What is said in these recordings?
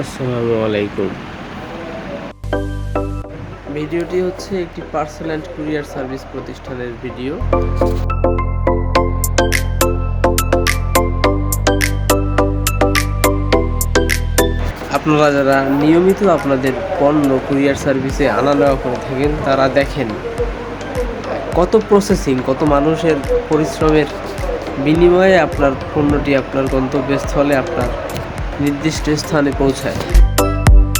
আসসালামু আলাইকুম। ভিডিওটি হচ্ছে একটি পার্সেল অ্যান্ড কুরিয়ার সার্ভিস প্রতিষ্ঠানের ভিডিও। আপনারা যারা নিয়মিত আপনাদের পণ্য কুরিয়ার সার্ভিসে আনা নেওয়া করে থাকেন, তারা দেখেন কত প্রসেসিং কত মানুষের পরিশ্রমের বিনিময়ে আপনার পণ্যটি আপনার গন্তব্যস্থলে আপনার নির্দিষ্ট স্থানে পৌঁছায়।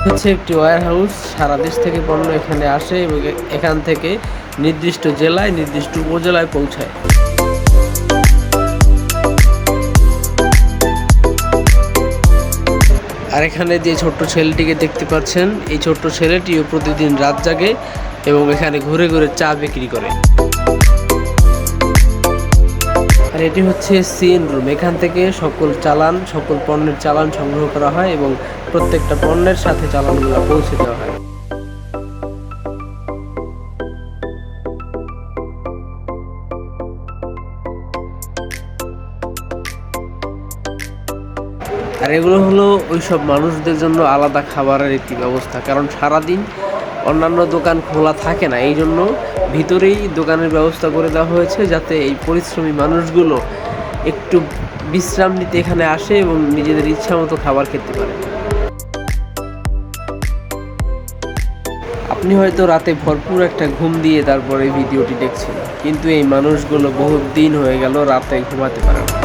হচ্ছে একটি ওয়্যার হাউস সারা দেশ থেকে পণ্য এখানে আসে এবং এখান থেকে নির্দিষ্ট জেলায়, নির্দিষ্ট উপজেলায় পৌঁছায়। আর এখানে যে ছোট্ট ছেলেটিকে দেখতে পাচ্ছেন, এই ছোট্ট ছেলেটিও প্রতিদিন রাত জাগে এবং এখানে ঘুরে ঘুরে চা বিক্রি করে। আর এটি হচ্ছে সিএন রুম। এখান থেকে সকল চালান, সকল পণ্যের চালান সংগ্রহ করা হয় এবং প্রত্যেকটা পণ্যের সাথে চালানগুলো পৌঁছে দেওয়া হয়। আর এগুলো হলো ওই সব মানুষদের জন্য আলাদা খাবারের একটি ব্যবস্থা, কারণ সারাদিন অন্যান্য দোকান খোলা থাকে না এই জন্য ভিতরেই দোকানের ব্যবস্থা করে দেওয়া হয়েছে যাতে এই পরিশ্রমী মানুষগুলো একটু বিশ্রাম নিতে এখানে আসে এবং নিজেদের ইচ্ছা মতো খাবার খেতে পারে। আপনি হয়তো রাতে ভরপুর একটা ঘুম দিয়ে তারপরে ভিডিওটি দেখছেন, কিন্তু এই মানুষগুলো বহুত দিন হয়ে গেল রাতে ঘুমাতে পারে না।